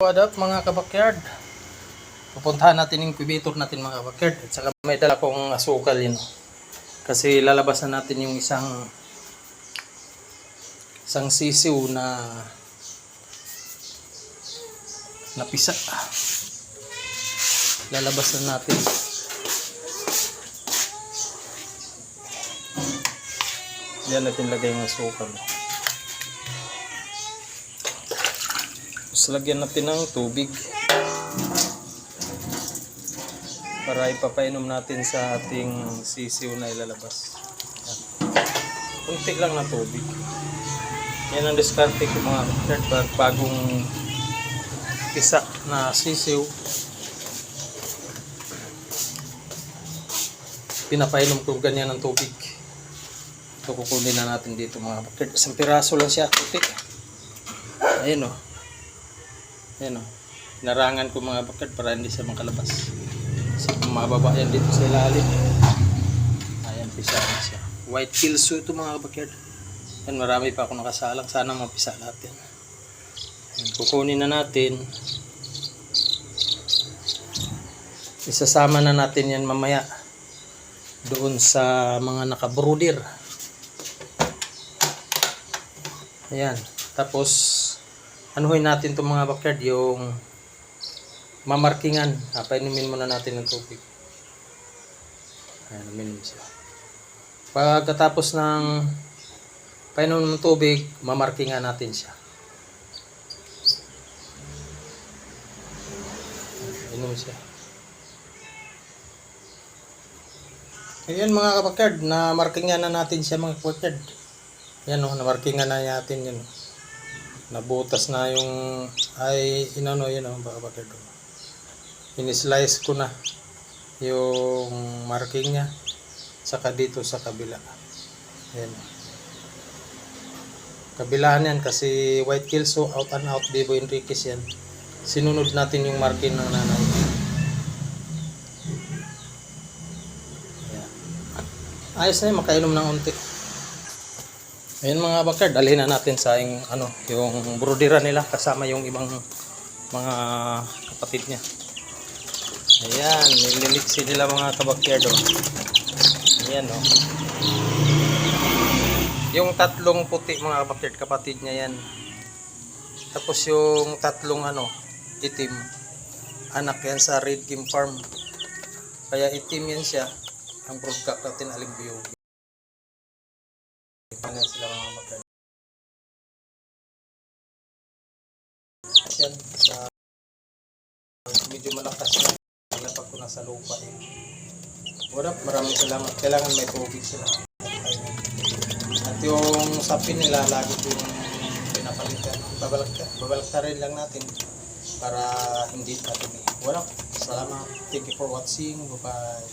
What up mga kabakyard? Pupuntahan natin yung incubator natin mga kabakyard. At saka may dala kong asukal yun. Kasi lalabas na natin yung isang isang sisiw na napisa. Lalabas na natin. Diyan natin lagay yung asukal. Tapos lagyan natin ng tubig para ipapainom natin sa ating sisiw na ilalabas. Kunti lang na tubig. Yan ang diskarte ko mga kapatid bagong isa na sisiw. Pinapainom ko ganyan ng tubig. Ito kukunin na natin dito mga kapatid. Isang piraso lang siya, puti. Ayun o. Ayan o. Narangan ko mga bakad para hindi siya makalabas. Kasi mababa yan dito sa ilalim. Ayan, pisa na siya. White kilso ito mga bakad. Yan, marami pa ako nakasalang. Sana mapisa lahat yan. Ayan, kukunin na natin. Isasama na natin yan mamaya doon sa mga nakabrudir. Ayan. Tapos, anuhin natin itong mga backyard yung mamarkingan. Ah, painumin muna natin ng tubig. Ayan, uminom siya. Pagkatapos ng painom ng tubig, mamarkingan natin siya. Inom siya. Ayan mga kapakyard, na markingan na natin siya mga kapakyard. Yan o, na markingan na natin yun. Nabutas na yung, ay, inano yun o, mga kapakyard. Inislice ko na yung marking niya. Saka dito sa kabila. Ayan o. Kabilaan yan kasi White Kills so out and out Bebo Enriquez yan. Sinunod natin yung marking ng nanay. Ayan. Ayos na yun, makainom ng unti. Ayun mga bakard, dalhin na natin sa yung, ano, yung brodera nila kasama yung ibang mga kapatid niya. Ayan, nililiksi nila mga kabakyard oh. Ayan oh. Yung tatlong puti mga kabakyard, kapatid niya yan. Tapos yung tatlong ano, itim. Anak yan sa Red Kim Farm. Kaya itim yan siya. Ang broadcast natin alimbiyog. Ano sila mga kabakyard. Yan sa medyo malakas na nilapag ko na sa lupa eh. Wala, maraming salamat. Kailangan may tubig sila. At yung sapin nila, lagi ko yung pinapalitan. Babalagta, babalagtarin lang natin para hindi patumi. Wala, salamat. Thank you for watching. Bye-bye.